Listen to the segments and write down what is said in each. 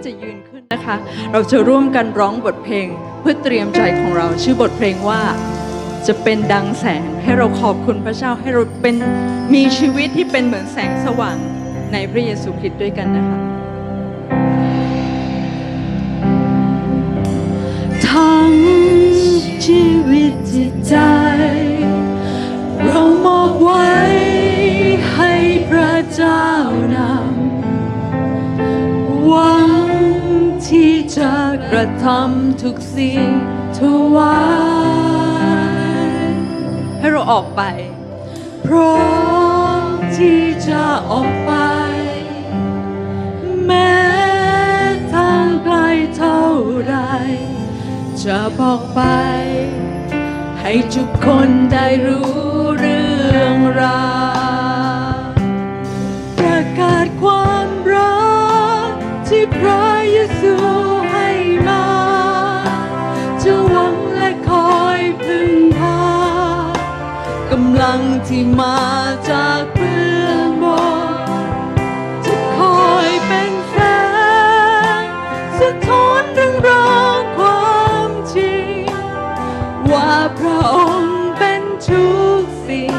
ที่จะยืนขึ้นนะคะ เราจะร่วมกันร้องบทเพลงเพื่อเตรียมใจของเรา ชื่อบทเพลงว่าจะเป็นดังแสงให้เราขอบคุณพระเจ้าให้เราเป็นมีชีวิตที่เป็นเหมือนแสงสว่างในพระเยซูคริสต์ด้วยกันนะคะทั้งชีวิตจิตใจ เรามอบไว้ให้พระเจ้านำ จะกระทำทุกสิ่งถวายให้เราออกไป พร้อมที่จะออกไป แม้ทางไกลเท่าไร จะบอกไป ให้ทุกคนได้รู้เรื่องราว มาจากเบื้องบนจะคอยเป็นแสงสะท้อนเรื่องราวความจริง ว่าพระองค์เป็นทุกสิ่ง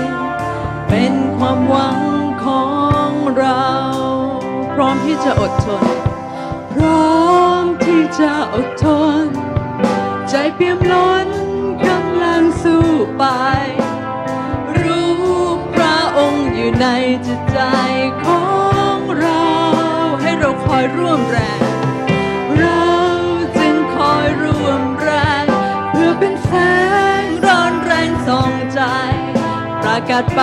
เป็นความหวังของเรา พร้อมที่จะอดทน พร้อมที่จะอดทน ใจเปี่ยมล้นกำลังสู้ไป ในจิตใจของเรา ให้เราคอยร่วมแรง เราจึงคอยร่วมแรงเพื่อเป็นแสงร้อนแรงส่องใจ ประกาศไป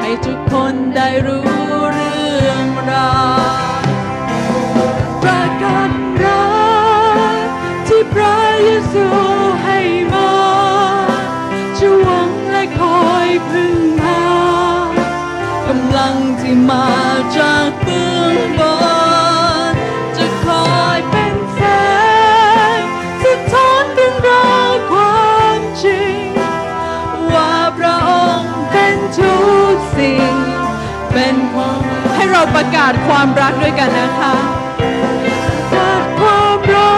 ให้ทุกคนได้รู้เรื่องราวประกาศรักที่พระเยซูให้มาจะหวังและคอยพึ่ง งที่มาจากเบื้องบน จะคอยเป็นแสงสะท้อนเรื่องราวความจริง ว่าพระองค์เป็นทุกสิ่ง เป็นความให้เราประกาศความรักด้วยกันนะคะกาศความรั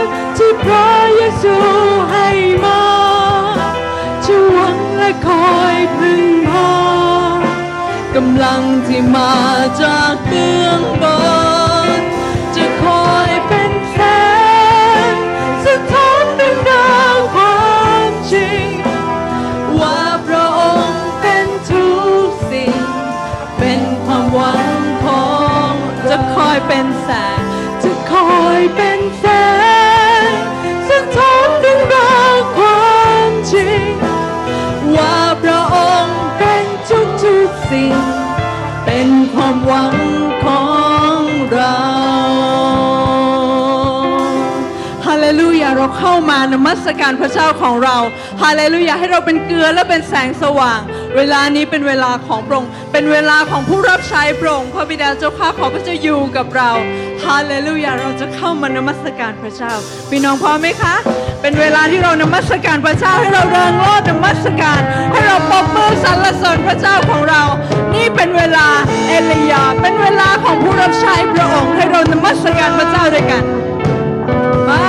กที่พระเยซูให้มาจะหวังและคอยพึ่งพา กำลังที่มาจากเบื้องบน จะคอยเป็นแสงสะท้อนเรื่องราวความจริง ว่าพระองค์เป็นทุกสิ่ง เป็นความหวังของจะคอยเป็นแสงจะคอยเป็นแสง เข้ามานมัสการพระเจ้าของเราฮาเลลูยาให้เราเป็นเกลือและเป็นแสงสว่าง เวลานี้เป็นเวลาของพระองค์เป็นเวลาของผู้รับใช้พระองค์พระบิดาเจ้าข้าขอพระเจ้าอยู่กับเราฮาเลลูยาเราจะเข้ามานมัสการพระเจ้าพี่น้องพร้อมไหมคะ เป็นเวลาที่เรานมัสการพระเจ้าให้เราเริงโลดนมัสการให้เราปรบมือสรรเสริญพระเจ้าของเรา นี่เป็นเวลาเอลียา เป็นเวลาของผู้รับใช้พระองค์ ให้เรานมัสการพระเจ้าด้วยกันมา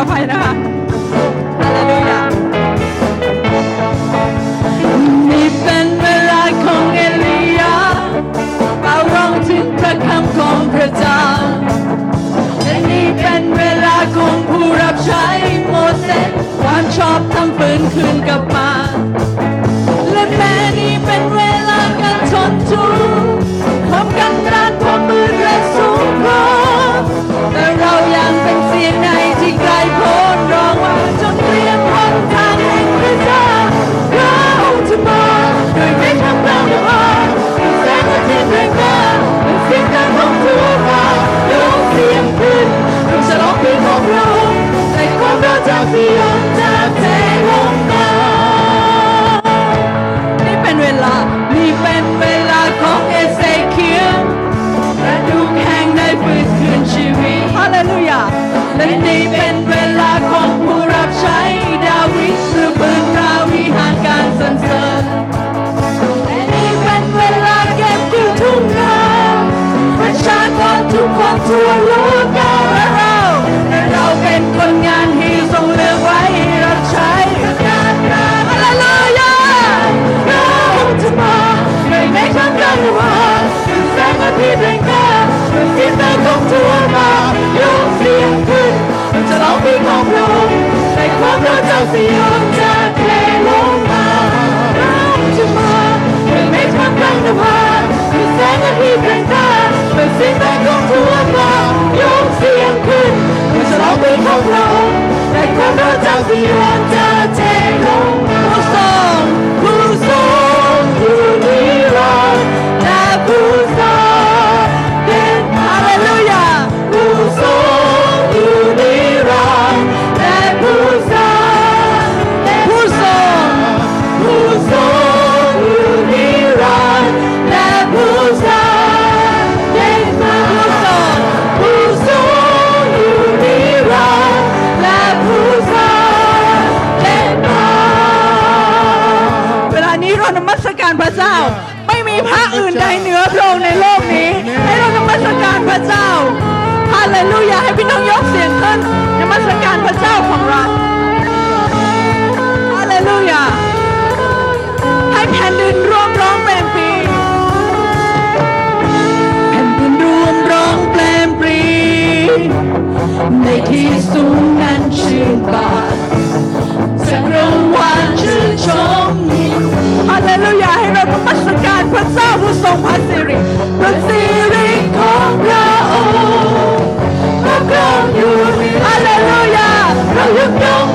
อภัยนะคะฮาเลลูยานี่เป็นเวลาของเอลียาเฝ้าร้องถึงพระคำของพระเจ้าและนี่เป็นเวลาของผู้รับใช้โมเสสความชอบทำฝืนคืนกลับมา และแม้นี่เป็นเวลาการทนทุกข์พบกันรัสความมืดและสูงพอ ระเจ้าสยามจะเทลงมาน้ำจะมาเป็นเมฆท่ามกลางนภามีแสงอาทิตย์แรงกล้าเป็นสิ่งใดของทั่วฟ้ายกเสียงขึ้นเพื่อฉลองปีของพระองค์แต่ความระเจ้าสยามจะเทลงมา เจ้า ไม่มีพระอื่นใดเหนือพระองค์ในโลกนี้ ให้เรานมัสการพระเจ้าฮาเลลูยาให้พี่น้องยกเสียงขึ้นนมัสการพระเจ้าของเราฮาเลลูยาให้แผ่นดินร่วมร้องเพลงปรีแผ่นดินรวมร้องเพลงปรีในที่สูงนั้นชื่นบานสักรางวัลชื่นชมยิ่งฮาเลูยาให้เรานมัสการพระเจ้าผู้ทรงพระสิริพระสิริของพระองค์พระครองอยู่ฮาเลลูยาเรายกย่อง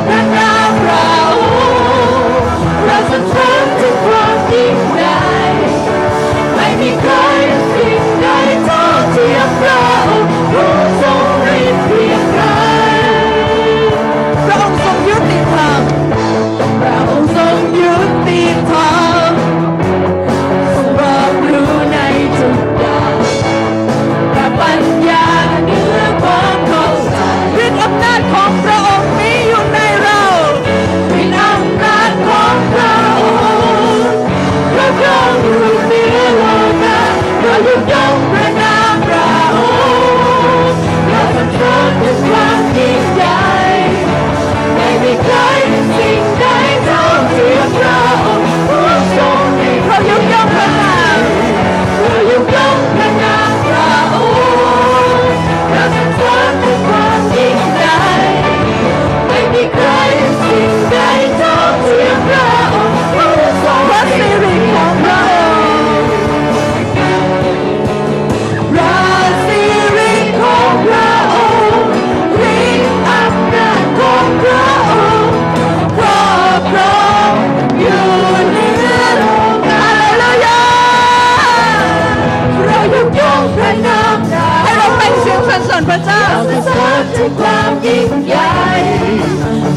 พระเจ้าเสรรเสริญถึงความยิ่งใหญ่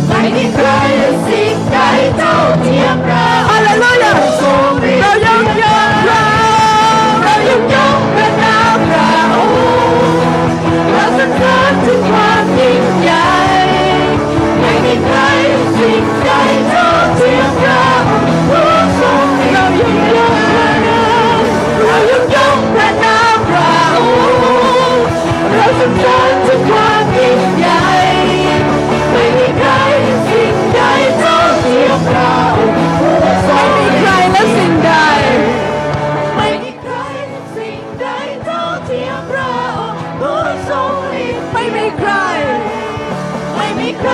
ไม่มีใครสิ่งใดเท่าเทียมเระฮาเลลูยา ใคร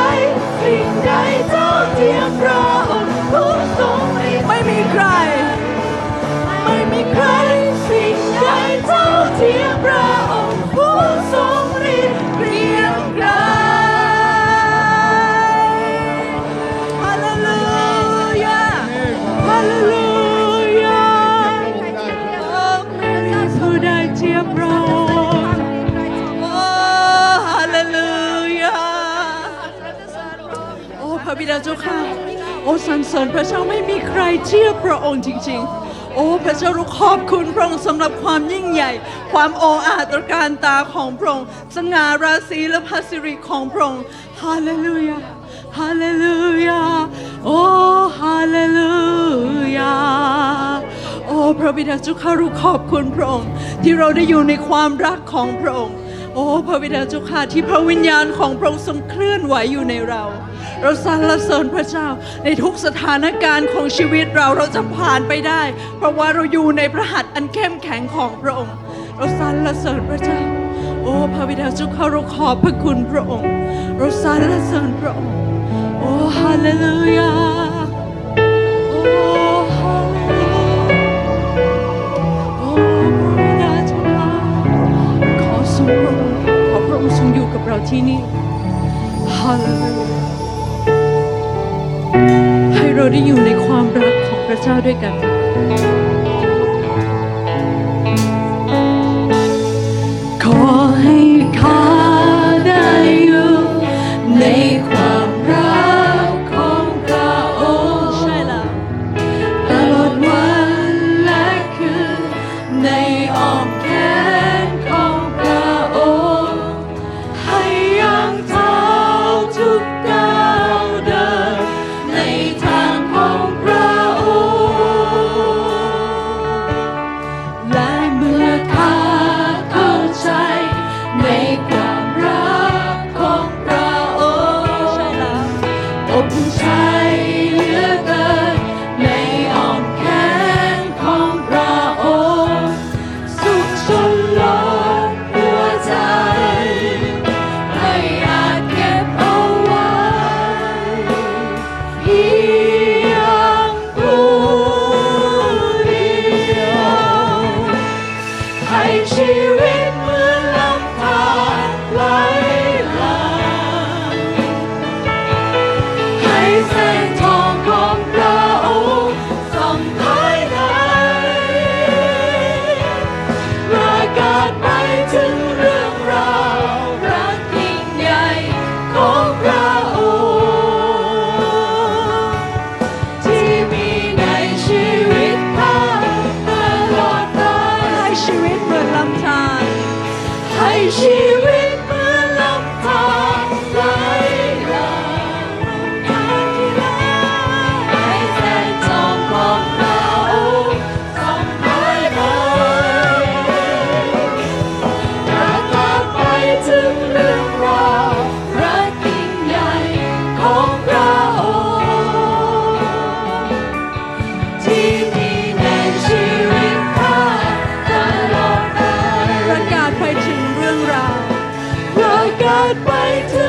สิ่งใดเท่าเทียมพระ เจ้าค่ะ โอ้สรรเสริญพระเจ้าไม่มีใครเทียบพระองค์จริง ๆ โอ้พระเจ้าเราขอบคุณพระองค์สำหรับความยิ่งใหญ่ ความโอ้อาตระการตาของพระองค์สง่าราศีและพระสิริของพระองค์ฮาเลลูยาฮาเลลูยาโอ้ฮาเลลูยาโอ้พระบิดาเจ้าข้าเราขอบคุณพระองค์ ที่เราได้อยู่ในความรักของพระองค์ โอ้พระบิดาเจ้าค่ะที่พระวิญญาณของพระองค์ทรงเคลื่อนไหวอยู่ในเรา เราสรรเสริญพระเจ้าในทุกสถานการณ์ของชีวิตเราเราจะผ่านไปได้ เพราะว่าเราอยู่ในพระหัตถ์อันเข้มแข็งของพระองค์ เราสรรเสริญพระเจ้า โอ้พระบิดาเจ้าค่ะเราขอบพระคุณพระองค์ เราสรรเสริญพระองค์ โอ้ฮาเลลูยา เราที่นี่ฮาเลลูยาให้เราได้อยู่ในความรักของพระเจ้าด้วยกัน ขอให้ข้า God by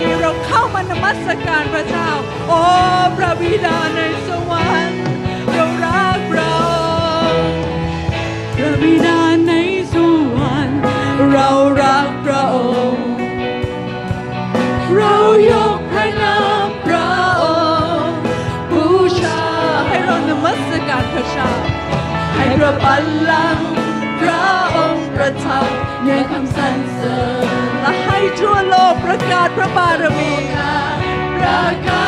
นี้เราเข้ามานมัสการพระเจ้า โอ้พระบิดาในสวรรค์เรารักเราพระบิดาในสวรรค์เรารักพระองค์เรายกพระนามพระองค์บูชาให้เรานมัสการพระเจ้าให้พระบัลลังก์พระองค์ประทับในคำสรรเสริญ ทั่วโลกประกาศพระบารมีประกาศ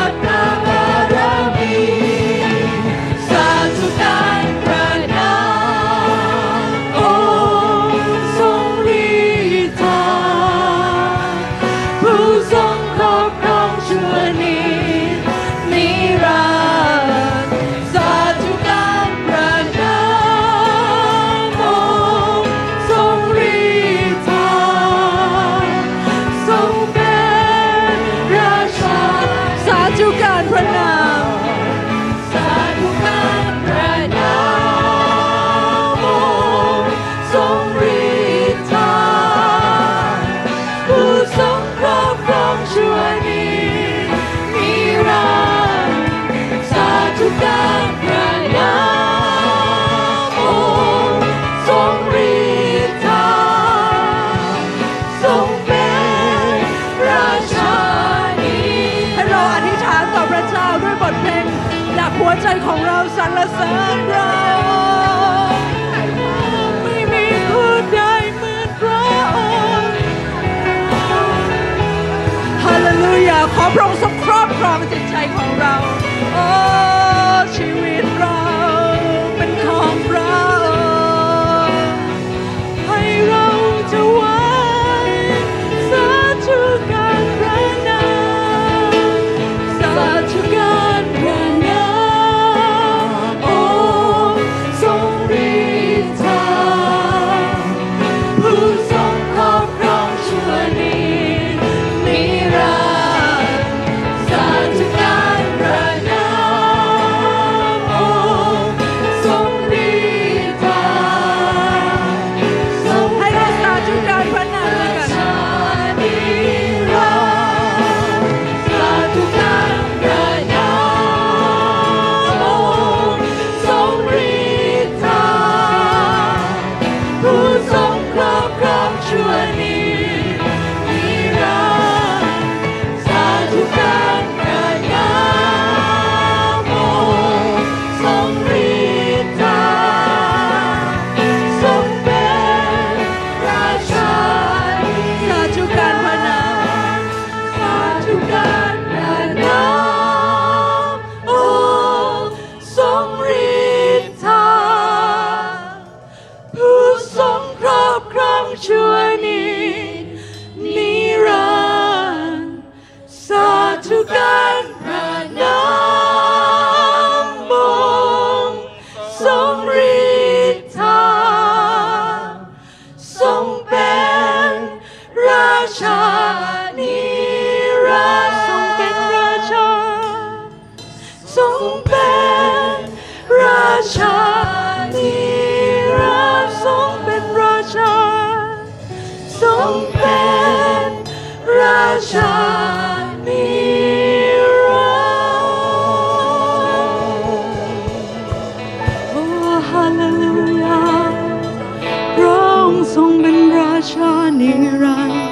ชานิรันดร์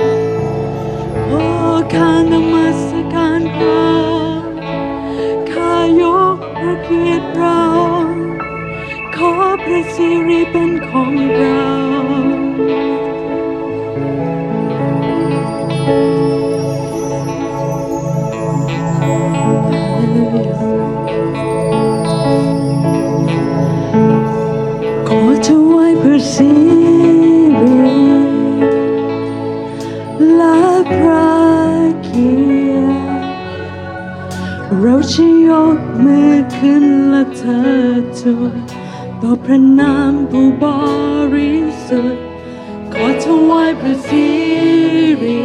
โอ้ข้านมัสการพระข้ายกพระเกียรติเราขอพระสิริเป็นของเราขอถวายพระสิ ขึ้นและเธอทูต่อพระนามผู้บริสุทธิ์ขอถวายพระสิริ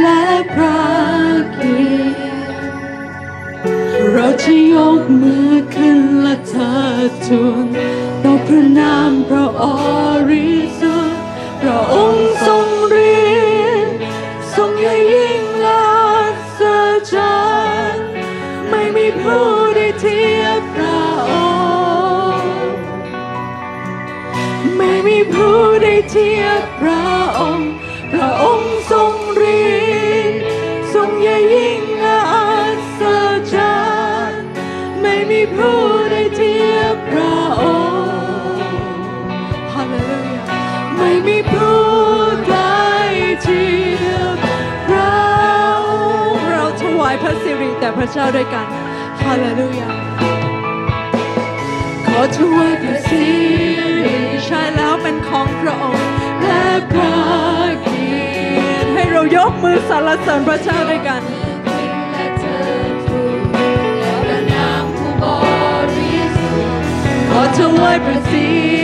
และพระเกียรติเราจะยกมือขึ้นและเธอทูล เจ้าด้วยกันฮาเลลูยาขอถวายพระสิริใช่แล้วเป็นของพระองค์และพระเกียรติให้เรายกมือสรรเสริญพระเจ้าด้วยกันขอถวายพระสิริ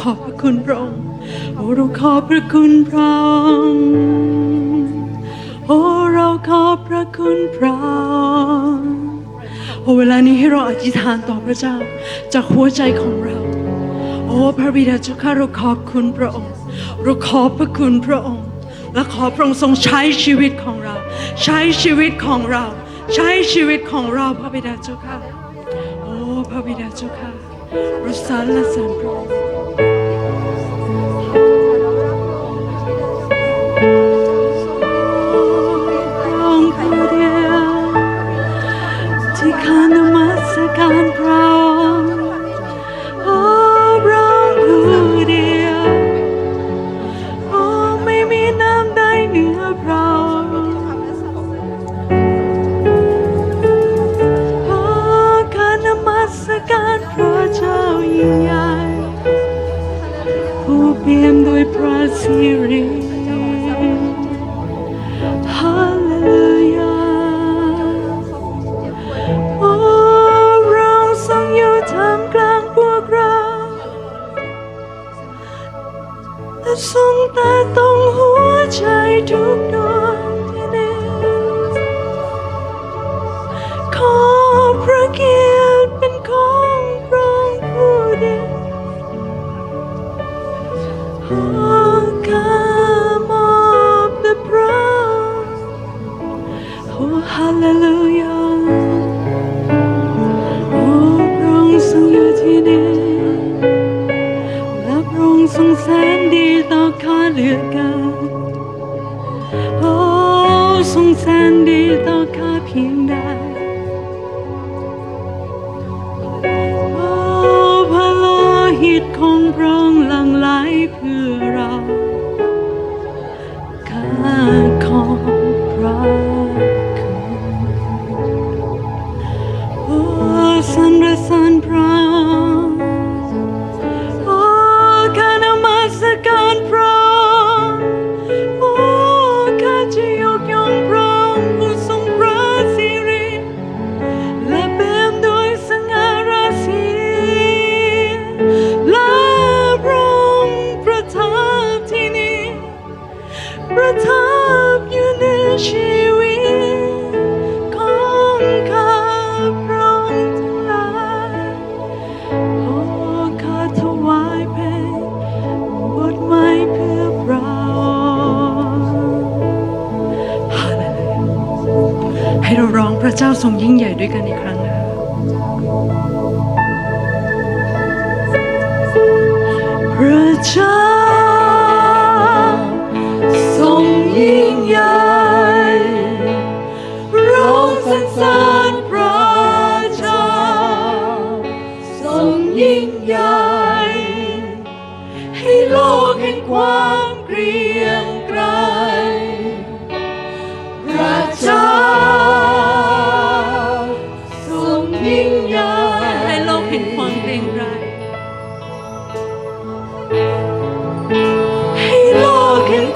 ขอบพระคุณพระองค์โอ้เราขอบพระคุณพระองค์โอ้เราขอบพระคุณพระองค์โอ้เวลานี้ให้เราอธิษฐานต่อพระเจ้าจากหัวใจของเรา โอ้พระบิดาเจ้าข้าเราขอบคุณพระองค์ เราขอบพระคุณพระองค์ และขอพระองค์ทรงใช้ชีวิตของเรา ใช้ชีวิตของเรา ใช้ชีวิตของเราพระบิดาเจ้าข้าโอ้พระบิดาเจ้าข้าเราสรรเสริญพระองค์ โอ้ฮาเลลูยาโอ้พระองค์ทรงอยู่ที่นี่และพระองค์ทรงแสนดีต่อข้าเหลือเกินโอ้ทรงแสนดีต่อ ชีวิตของข้าพระองค์ทั้งหลายโอ้ข้าถวายเพลงบทใหม่เพื่อพระองค์ฮาเลลูยาให้เราร้องพระเจ้าทรงยิ่งใหญ่ด้วยกันอีกครั้ง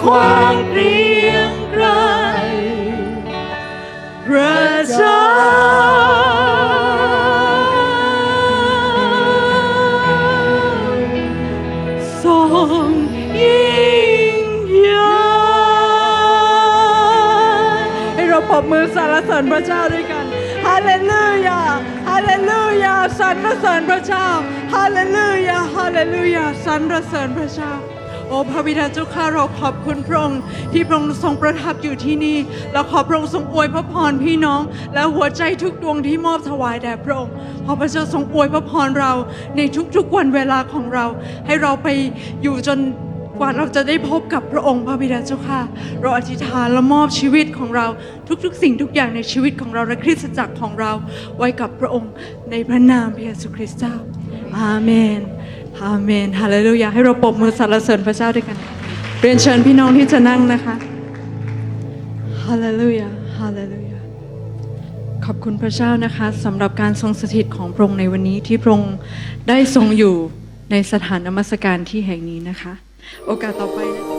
ความเรียงไกรพระเจ้าทรงยิ่งใหญ่ให้เราปรบมือสรรเสริญพระเจ้าด้วยกันฮาเลลูยาฮาเลลูยาสรรเสริญพระเจ้าฮาเลลูยาฮาเลลูยาสรรเสริญพระเจ้า โอ้พระบิดาเจ้าข้าเราขอบคุณพระองค์ที่พระองค์ทรงประทับอยู่ที่นี่เราขอพระองค์ทรงอวยพระพรพี่น้อง และหัวใจทุกดวงที่มอบถวายแด่พระองค์ขอพระเจ้าทรงอวยพระพรเราในทุกๆวันเวลาของเรา ให้เราไปอยู่จนกว่าเราจะได้พบกับพระองค์พระบิดาเจ้าค่ะ เราอธิษฐานและมอบชีวิตของเรา ทุกๆ สิ่งทุกอย่างในชีวิตของเราและคริสตจักรของเราไว้กับพระองค์ในพระนามพระเยซูคริสต์เจ้าอาเมน อาเมนฮาเลลูยาให้เราปรบมือสรรเสริญพระเจ้าด้วยกัน เรียนเชิญพี่น้องที่จะนั่งนะคะฮาเลลูยาฮาเลลูยาขอบคุณพระเจ้านะคะสำหรับการทรงสถิตของพระองค์ในวันนี้ที่พระองค์ได้ทรงอยู่ในสถานนมัสการที่แห่งนี้นะคะ โอกาสต่อไปนะ